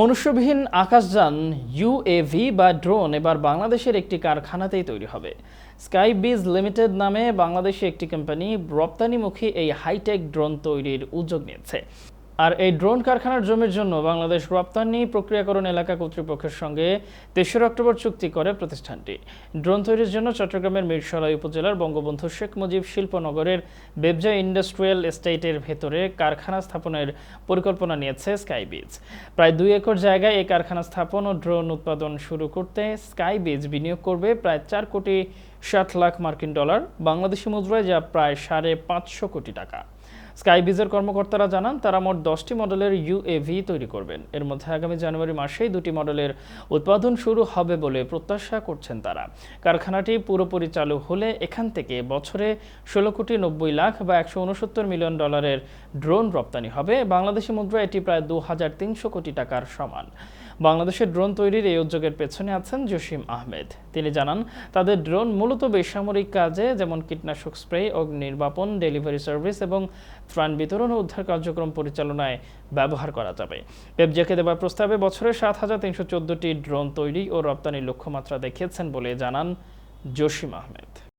মনুষ্যবিহীন আকাশযান UAV বা drone এবার বাংলাদেশের একটি কারখানাতেই তৈরি হবে। স্কাই বিজ লিমিটেড নামে বাংলাদেশের একটি কোম্পানি রপ্তানিমুখী এই হাইটেক ড্রোন তৈরির উদ্যোগ নিয়েছে। আর এই ড্রোন কারখানার জমির জন্য বাংলাদেশ রপ্তানি প্রক্রিয়াকরণ এলাকা কর্তৃপক্ষের সঙ্গে তেসরা অক্টোবর চুক্তি করে প্রতিষ্ঠানটি। ড্রোন তৈরির জন্য চট্টগ্রামের মিরসরাই উপজেলার বঙ্গবন্ধু শেখ মুজিব শিল্পনগরের বেবজা ইন্ডাস্ট্রিয়াল এস্টেটের ভেতরে কারখানা স্থাপনের পরিকল্পনা নিয়েছে স্কাইবিজ। প্রায় দুই একর জায়গায় এই কারখানা স্থাপন ও ড্রোন উৎপাদন শুরু করতে স্কাইবিজ বিনিয়োগ করবে প্রায় চার কোটি ষাট লাখ মার্কিন ডলার বাংলাদেশি মুদ্রায় যা প্রায় সাড়ে পাঁচশো কোটি টাকা। স্কাইবিজের কর্মকর্তারা জানান, তারা মোট দশটি মডেলের ইউএভি তৈরি করবেন। এর মধ্যে আগামী জানুয়ারি মাসেই দুটি মডেলের উৎপাদন শুরু হবে বলে প্রত্যাশা করছেন তারা। কারখানাটি পুরোপুরি চালু হলে এখান থেকে বছরে ষোলো কোটি নব্বই লাখ বা একশো উনসত্তর মিলিয়ন ডলারের ড্রোন রপ্তানি হবে। বাংলাদেশি মুদ্রা এটি প্রায় দু হাজার তিনশো কোটি টাকার সমান। বাংলাদেশের ড্রোন তৈরির এই উদ্যোগের পেছনে আছেন জসিম আহমেদ। তিনি জানান, তাদের ড্রোন মূলত বেসামরিক কাজে, যেমন কীটনাশক স্প্রে অগ্নি নির্বাপন ডেলিভারি সার্ভিস এবং ত্রাণ বিতরণ ও উদ্ধার কার্যক্রম পরিচালনায় ব্যবহার করা যাবে। পেবজেকে দেওয়ার প্রস্তাবে বছরে সাত হাজার তিনশো চোদ্দটি ড্রোন তৈরি ও রপ্তানির লক্ষ্যমাত্রা দেখিয়েছেন বলে জানান জসিম আহমেদ।